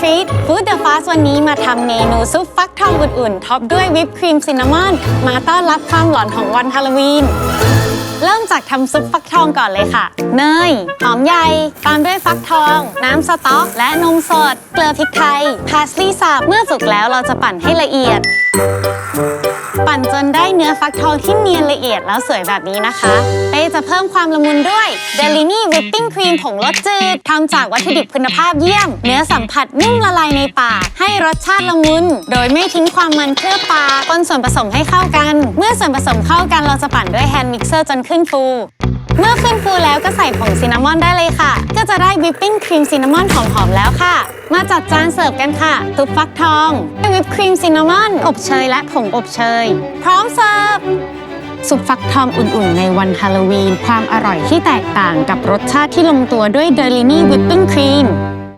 Treat Food the Fast วันนี้มาทำเมนูซุปฟักทองอุ่นๆ ท็อปด้วยวิปครีมซินนามอน มาต้อนรับความหลอนของวันฮาโลวีน เริ่มจากทำซุปฟักทองก่อนเลยค่ะ เนย หอมใหญ่ ตามด้วยฟักทอง น้ำสต๊อก และนมสด เกลือพริกไทย พาสลีย์สับ เมื่อสุกแล้วเราจะปั่นให้ละเอียด ปั่นจนได้เนื้อฟักทองที่เนียนละเอียดแล้วสวยแบบนี้นะคะเป้จะเพิ่มความละมุนด้วยเดลินี่วิปปิ้งครีมผงรสจืดทำจากวัตถุดิบคุณภาพเยี่ยม เนื้อสัมผัสนุ่มละลายในปากให้รสชาติละมุน โดยไม่ทิ้งความมันเคลือบปากคนส่วนผสมให้เข้ากัน เมื่อส่วนผสมเข้ากันเราจะปั่นด้วยแฮนด์มิกเซอร์จนขึ้นฟูเมื่อขึ้นฟูแล้วก็ใส่ผงซินนามอนได้เลยค่ะ ก็จะได้วิปปิ้งครีมซินนามอนหอมๆแล้ว มาจัดจานเสิร์ฟกันค่ะ ตุ๊บฟักทองด้วยวิปครีมซินนามอน อบเชยและผงอบเชย พร้อมเสิร์ฟซุปฟักทองอุ่นๆ ในวันฮาโลวีน ความอร่อยที่แตกต่างกับรสชาติที่ลงตัวด้วยเดลินี่วิปปิ้งครีม